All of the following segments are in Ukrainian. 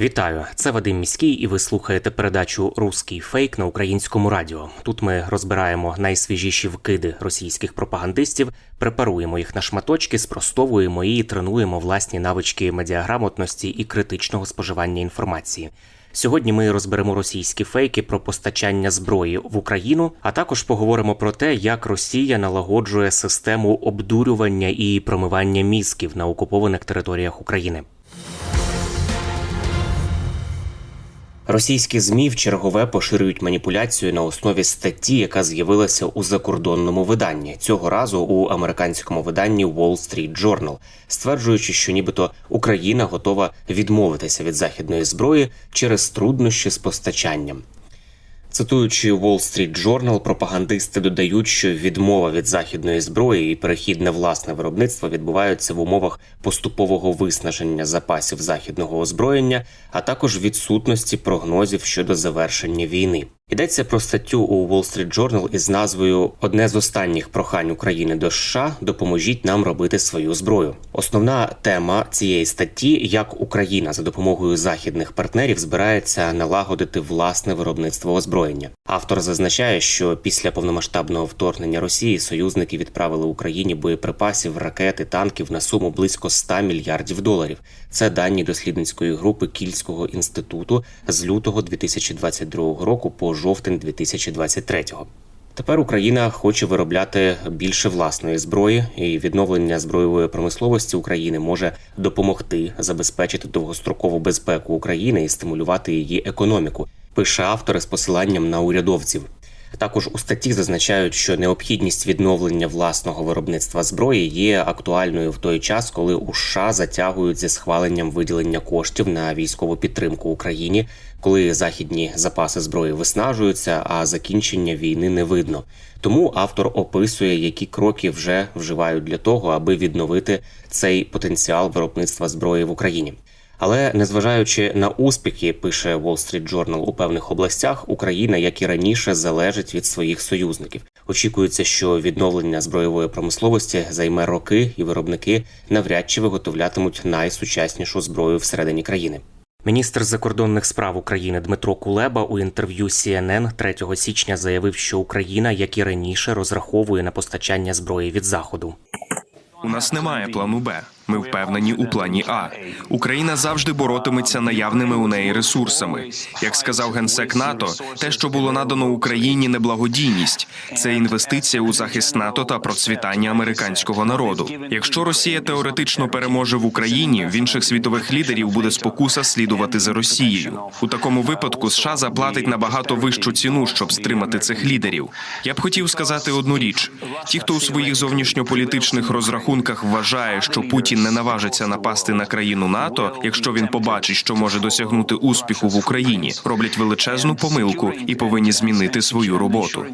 Вітаю, це Вадим Міський, і ви слухаєте передачу Руський фейк на українському радіо. Тут ми розбираємо найсвіжіші вкиди російських пропагандистів, препаруємо їх на шматочки, спростовуємо і тренуємо власні навички медіаграмотності і критичного споживання інформації. Сьогодні ми розберемо російські фейки про постачання зброї в Україну, а також поговоримо про те, як Росія налагоджує систему обдурювання і промивання мізків на окупованих територіях України. Російські змі в чергове поширюють маніпуляцію на основі статті, яка з'явилася у закордонному виданні цього разу у американському виданні Wall Street Journal, стверджуючи, що нібито Україна готова відмовитися від західної зброї через труднощі з постачанням. Цитуючи Wall Street Journal, пропагандисти додають, що відмова від західної зброї і перехід на власне виробництво відбуваються в умовах поступового виснаження запасів західного озброєння, а також відсутності прогнозів щодо завершення війни. Йдеться про статтю у Wall Street Journal із назвою Одне з останніх прохань України до США допоможіть нам робити свою зброю. Основна тема цієї статті як Україна за допомогою західних партнерів збирається налагодити власне виробництво озброєння. Автор зазначає, що після повномасштабного вторгнення Росії союзники відправили Україні боєприпасів, ракети, танків на суму близько 100 мільярдів доларів. Це дані дослідницької групи Кільського інституту з лютого 2022 року по жовтень 2023. Тепер Україна хоче виробляти більше власної зброї, і відновлення збройової промисловості України може допомогти забезпечити довгострокову безпеку України і стимулювати її економіку. Пише автор з посиланням на урядовців. Також у статті зазначають, що необхідність відновлення власного виробництва зброї є актуальною в той час, коли у США затягують зі схваленням виділення коштів на військову підтримку Україні, коли західні запаси зброї виснажуються, а закінчення війни не видно. Тому автор описує, які кроки вже вживають для того, аби відновити цей потенціал виробництва зброї в Україні. Але незважаючи на успіхи, пише Wall Street Journal, у певних областях Україна, як і раніше, залежить від своїх союзників. Очікується, що відновлення збройової промисловості займе роки, і виробники навряд чи виготовлятимуть найсучаснішу зброю всередині країни. Міністр закордонних справ України Дмитро Кулеба у інтерв'ю CNN 3 січня заявив, що Україна, як і раніше, розраховує на постачання зброї від заходу. У нас немає плану Б. Ми впевнені у плані А. Україна завжди боротиметься наявними у неї ресурсами. Як сказав генсек НАТО, те, що було надано Україні, не благодійність, це інвестиція у захист НАТО та процвітання американського народу. Якщо Росія теоретично переможе в Україні, в інших світових лідерів буде спокуса слідувати за Росією. У такому випадку США заплатить набагато вищу ціну, щоб стримати цих лідерів. Я б хотів сказати одну річ: ті, хто у своїх зовнішньополітичних розрахунках вважає, що Путін не наважиться напасти на країну НАТО, якщо він побачить, що може досягнути успіху в Україні, роблять величезну помилку і повинні змінити свою роботу.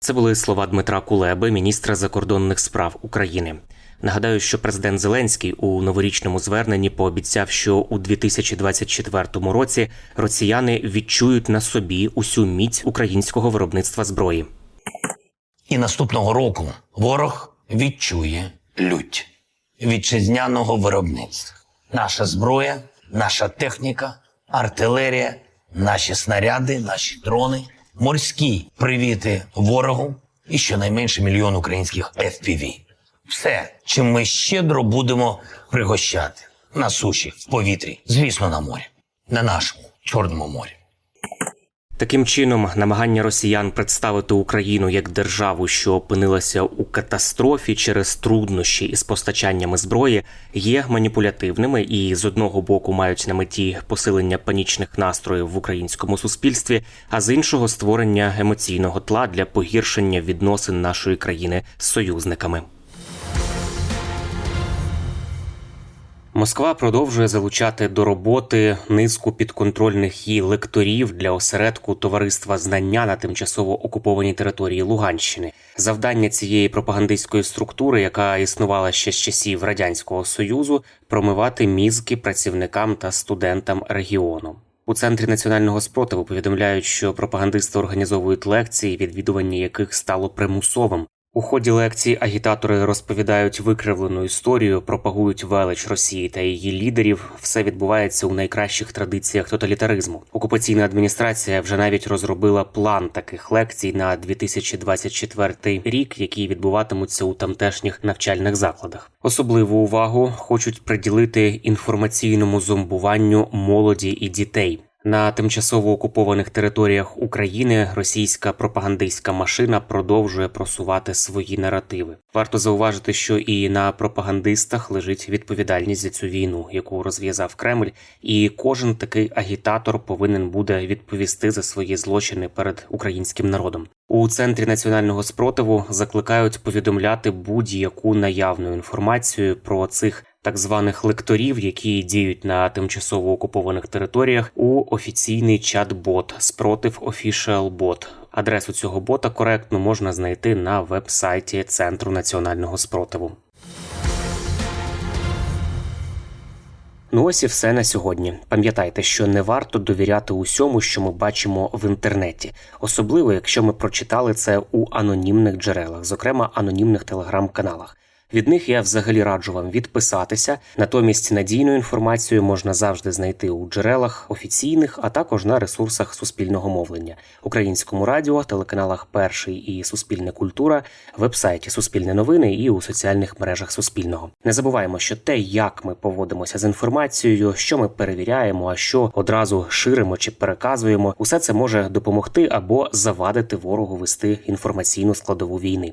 Це були слова Дмитра Кулеби, міністра закордонних справ України. Нагадаю, що президент Зеленський у новорічному зверненні пообіцяв, що у 2024 році росіяни відчують на собі усю міць українського виробництва зброї. І наступного року ворог відчує лють вітчизняного виробництва. Наша зброя, наша техніка, артилерія, наші снаряди, наші дрони, морські привіти ворогу і щонайменше мільйон українських FPV. Все, чим ми щедро будемо пригощати на суші, в повітрі, звісно, на морі, на нашому Чорному морі. Таким чином, намагання росіян представити Україну як державу, що опинилася у катастрофі через труднощі із постачаннями зброї, є маніпулятивними і з одного боку мають на меті посилення панічних настроїв в українському суспільстві, а з іншого створення емоційного тла для погіршення відносин нашої країни з союзниками. Москва продовжує залучати до роботи низку підконтрольних їй лекторів для осередку товариства знання на тимчасово окупованій території Луганщини. Завдання цієї пропагандистської структури, яка існувала ще з часів радянського союзу, промивати мізки працівникам та студентам регіону. У центрі національного спротиву повідомляють, що пропагандисти організовують лекції, відвідування яких стало примусовим. У ході лекцій агітатори розповідають викривлену історію, пропагують велич Росії та її лідерів. Все відбувається у найкращих традиціях тоталітаризму. Окупаційна адміністрація вже навіть розробила план таких лекцій на 2024 рік, які відбуватимуться у тамтешніх навчальних закладах. Особливу увагу хочуть приділити інформаційному зомбуванню молоді і дітей. На тимчасово окупованих територіях України російська пропагандистська машина продовжує просувати свої наративи. Варто зауважити, що і на пропагандистах лежить відповідальність за цю війну, яку розв'язав Кремль, і кожен такий агітатор повинен буде відповісти за свої злочини перед українським народом. У центрі національного спротиву закликають повідомляти будь-яку наявну інформацію про цих так званих лекторів, які діють на тимчасово окупованих територіях, у офіційний чат-бот спротив Official Bot. Адресу цього бота коректно можна знайти на веб-сайті Центру національного спротиву. Ну ось і все на сьогодні. Пам'ятайте, що не варто довіряти усьому, що ми бачимо в інтернеті, особливо якщо ми прочитали це у анонімних джерелах, зокрема анонімних телеграм-каналах. Від них я взагалі раджу вам відписатися. Натомість надійну інформацію можна завжди знайти у джерелах офіційних, а також на ресурсах суспільного мовлення, українському радіо, телеканалах Перший і Суспільне культура, вебсайті Суспільне новини і у соціальних мережах Суспільного. Не забуваємо, що те, як ми поводимося з інформацією, що ми перевіряємо, а що одразу ширимо чи переказуємо, усе це може допомогти або завадити ворогу вести інформаційну складову війни.